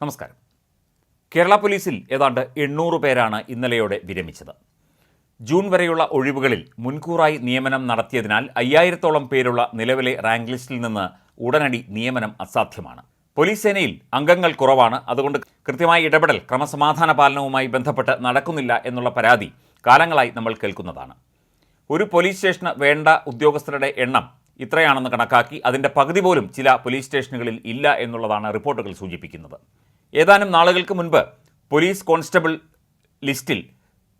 നമസ്കാരം. കേരള പോലീസിൽ ഏതാണ്ട് എണ്ണൂറ് പേരാണ് ഇന്നലെയോടെ വിരമിച്ചത്. ജൂൺ വരെയുള്ള ഒഴിവുകളിൽ മുൻകൂറായി നിയമനം നടത്തിയതിനാൽ അയ്യായിരത്തോളം പേരുള്ള നിലവിലെ റാങ്ക് ലിസ്റ്റിൽ നിന്ന് ഉടനടി നിയമനം അസാധ്യമാണ്. പോലീസ് സേനയിൽ അംഗങ്ങൾ കുറവാണ്. അതുകൊണ്ട് കൃത്യമായ ഇടപെടൽ ക്രമസമാധാന പാലനവുമായി ബന്ധപ്പെട്ട് നടക്കുന്നില്ല എന്നുള്ള പരാതി കാലങ്ങളായി നമ്മൾ കേൾക്കുന്നതാണ്. ഒരു പോലീസ് സ്റ്റേഷന് വേണ്ട ഉദ്യോഗസ്ഥരുടെ എണ്ണം ഇത്രയാണെന്ന് കണക്കാക്കി അതിന്റെ പകുതി പോലും ചില പോലീസ് സ്റ്റേഷനുകളിൽ ഇല്ല എന്നുള്ളതാണ് റിപ്പോർട്ടുകൾ സൂചിപ്പിക്കുന്നത്. ഏതാനും നാളുകൾക്ക് മുൻപ് പോലീസ് കോൺസ്റ്റബിൾ ലിസ്റ്റിൽ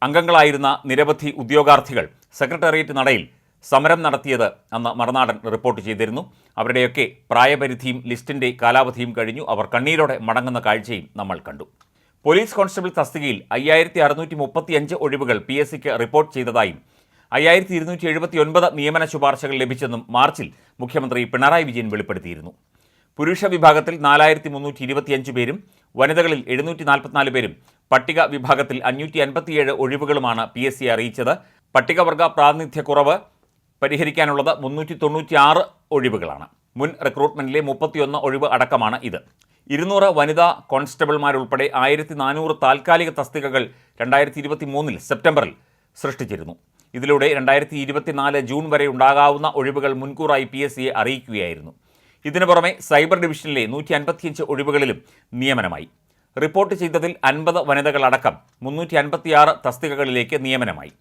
അംഗങ്ങളായിരുന്ന നിരവധി ഉദ്യോഗാർത്ഥികൾ സെക്രട്ടേറിയറ്റ് നടയിൽ സമരം നടത്തിയത് അന്ന് മറുനാടൻ റിപ്പോർട്ട് ചെയ്തിരുന്നു. അവരുടെയൊക്കെ പ്രായപരിധിയും ലിസ്റ്റിന്റെ കാലാവധിയും കഴിഞ്ഞു. അവർ കണ്ണീരോടെ മടങ്ങുന്ന കാഴ്ചയും നമ്മൾ കണ്ടു. പോലീസ് കോൺസ്റ്റബിൾ തസ്തികയിൽ അയ്യായിരത്തി അറുന്നൂറ്റി മുപ്പത്തിയഞ്ച് ഒഴിവുകൾ പി എസ് സിക്ക് റിപ്പോർട്ട് ചെയ്തതായും അയ്യായിരത്തി ഇരുന്നൂറ്റി എഴുപത്തി ഒൻപത് നിയമന ശുപാർശകൾ ലഭിച്ചെന്നും മാർച്ചിൽ മുഖ്യമന്ത്രി പിണറായി വിജയൻ വെളിപ്പെടുത്തിയിരുന്നു. പുരുഷ വിഭാഗത്തിൽ നാലായിരത്തി മുന്നൂറ്റി ഇരുപത്തിയഞ്ച് പേരും വനിതകളിൽ എഴുന്നൂറ്റി നാൽപ്പത്തിനാല് പേരും പട്ടിക വിഭാഗത്തിൽ അഞ്ഞൂറ്റി അൻപത്തിയേഴ് ഒഴിവുകളുമാണ് പി എസ് സി അറിയിച്ചത്. പട്ടികവർഗ പ്രാതിനിധ്യ കുറവ് പരിഹരിക്കാനുള്ളത് മുന്നൂറ്റി തൊണ്ണൂറ്റിയാറ് ഒഴിവുകളാണ്. മുൻ റിക്രൂട്ട്മെന്റിലെ മുപ്പത്തിയൊന്ന് ഒഴിവ് അടക്കമാണ് ഇത്. ഇരുന്നൂറ് വനിതാ കോൺസ്റ്റബിൾമാരുൾപ്പെടെ ആയിരത്തി നാനൂറ് താൽക്കാലിക തസ്തികകൾ രണ്ടായിരത്തി ഇരുപത്തി മൂന്നിൽ സെപ്റ്റംബറിൽ സൃഷ്ടിച്ചിരുന്നു. ഇതിലൂടെ രണ്ടായിരത്തി ഇരുപത്തിനാല് ജൂൺ വരെ ഉണ്ടാകാവുന്ന ഒഴിവുകൾ മുൻകൂറായി പി എസ് സിയെ അറിയിക്കുകയായിരുന്നു. ഇതിനു പുറമെ സൈബർ ഡിവിഷനിലെ നൂറ്റി അൻപത്തിയഞ്ച് ഒഴിവുകളിലും നിയമനമായി. റിപ്പോർട്ട് ചെയ്തതിൽ അൻപത് വനിതകളടക്കം മുന്നൂറ്റി അൻപത്തിയാറ് തസ്തികകളിലേക്ക് നിയമനമായി.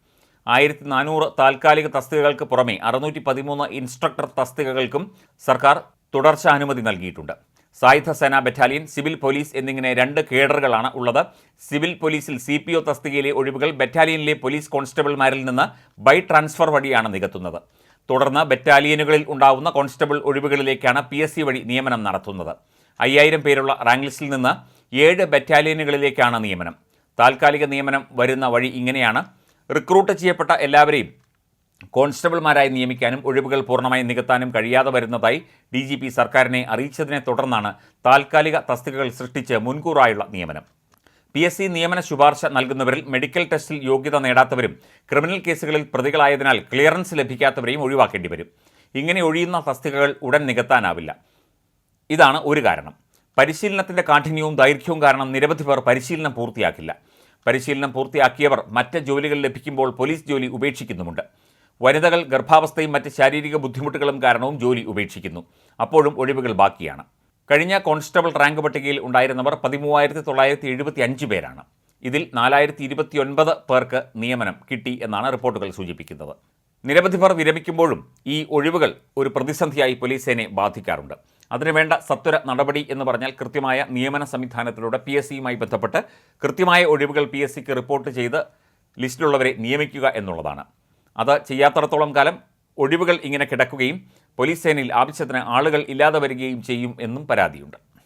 ആയിരത്തി നാനൂറ് താൽക്കാലിക തസ്തികകൾക്ക് പുറമെ അറുന്നൂറ്റി പതിമൂന്ന് ഇൻസ്ട്രക്ടർ തസ്തികകൾക്കും സർക്കാർ തുടർച്ച അനുമതി നൽകിയിട്ടുണ്ട്. സായുധ സേനാ ബറ്റാലിയൻ സിവിൽ പോലീസ് എന്നിങ്ങനെ രണ്ട് കേഡറുകളാണ് ഉള്ളത്. സിവിൽ പോലീസിൽ സി പി ഒ തസ്തികയിലെ ഒഴിവുകൾ ബറ്റാലിയനിലെ പോലീസ് കോൺസ്റ്റബിൾമാരിൽ നിന്ന് ബൈ ട്രാൻസ്ഫർ വഴിയാണ് നികത്തുന്നത്. തുടർന്ന് ബറ്റാലിയനുകളിൽ ഉണ്ടാവുന്ന കോൺസ്റ്റബിൾ ഒഴിവുകളിലേക്കാണ് പി എസ് സി വഴി നിയമനം നടത്തുന്നത്. അയ്യായിരം പേരുള്ള റാങ്ക് ലിസ്റ്റിൽ നിന്ന് ഏഴ് ബറ്റാലിയനുകളിലേക്കാണ് നിയമനം. താൽക്കാലിക നിയമനം വരുന്ന വഴി ഇങ്ങനെയാണ്. റിക്രൂട്ട് ചെയ്യപ്പെട്ട എല്ലാവരെയും കോൺസ്റ്റബിൾമാരായി നിയമിക്കാനും ഒഴിവുകൾ പൂർണമായി നികത്താനും കഴിയാതെ വരുന്നതായി ഡി സർക്കാരിനെ അറിയിച്ചതിനെ തുടർന്നാണ് താൽക്കാലിക തസ്തികകൾ സൃഷ്ടിച്ച് മുൻകൂറായുള്ള നിയമനം. പി എസ് സി നിയമന ശുപാർശ നൽകുന്നവരിൽ മെഡിക്കൽ ടെസ്റ്റിൽ യോഗ്യത നേടാത്തവരും ക്രിമിനൽ കേസുകളിൽ പ്രതികളായതിനാൽ ക്ലിയറൻസ് ലഭിക്കാത്തവരെയും ഒഴിവാക്കേണ്ടി വരും. ഇങ്ങനെ ഒഴിയുന്ന തസ്തികകൾ ഉടൻ നികത്താനാവില്ല. ഇതാണ് ഒരു കാരണം. പരിശീലനത്തിന്റെ കാഠിന്യവും ദൈർഘ്യവും കാരണം നിരവധി പേർ പരിശീലനം പൂർത്തിയാക്കില്ല. പരിശീലനം പൂർത്തിയാക്കിയവർ മറ്റ് ജോലികൾ ലഭിക്കുമ്പോൾ പോലീസ് ജോലി ഉപേക്ഷിക്കുന്നുമുണ്ട്. വനിതകൾ ഗർഭാവസ്ഥയും മറ്റ് ശാരീരിക ബുദ്ധിമുട്ടുകളും കാരണവും ജോലി ഉപേക്ഷിക്കുന്നു. അപ്പോഴും ഒഴിവുകൾ ബാക്കിയാണ്. കഴിഞ്ഞ കോൺസ്റ്റബിൾ റാങ്ക് പട്ടികയിൽ ഉണ്ടായിരുന്നവർ പതിമൂവായിരത്തി തൊള്ളായിരത്തി എഴുപത്തി അഞ്ച് പേരാണ്. ഇതിൽ നാലായിരത്തി ഇരുപത്തിയൊൻപത് പേർക്ക് നിയമനം കിട്ടി എന്നാണ് റിപ്പോർട്ടുകൾ സൂചിപ്പിക്കുന്നത്. നിരവധി പേർ വിരമിക്കുമ്പോഴും ഈ ഒഴിവുകൾ ഒരു പ്രതിസന്ധിയായി പോലീസ് സേനയെ ബാധിക്കാറുണ്ട്. അതിനുവേണ്ട സത്വര നടപടി എന്ന് പറഞ്ഞാൽ കൃത്യമായ നിയമന സംവിധാനത്തിലൂടെ പി എസ് സിയുമായി ബന്ധപ്പെട്ട് കൃത്യമായ ഒഴിവുകൾ പി എസ് സിക്ക് റിപ്പോർട്ട് ചെയ്ത് ലിസ്റ്റിലുള്ളവരെ നിയമിക്കുക എന്നുള്ളതാണ്. അത് ചെയ്യാത്തടത്തോളം കാലം ഒഴിവുകൾ ഇങ്ങനെ കിടക്കുകയും പോലീസ് സേനയിൽ ആവശ്യത്തിന് ആളുകൾ ഇല്ലാതെ വരികയും ചെയ്യും എന്നും പരാതിയുണ്ട്.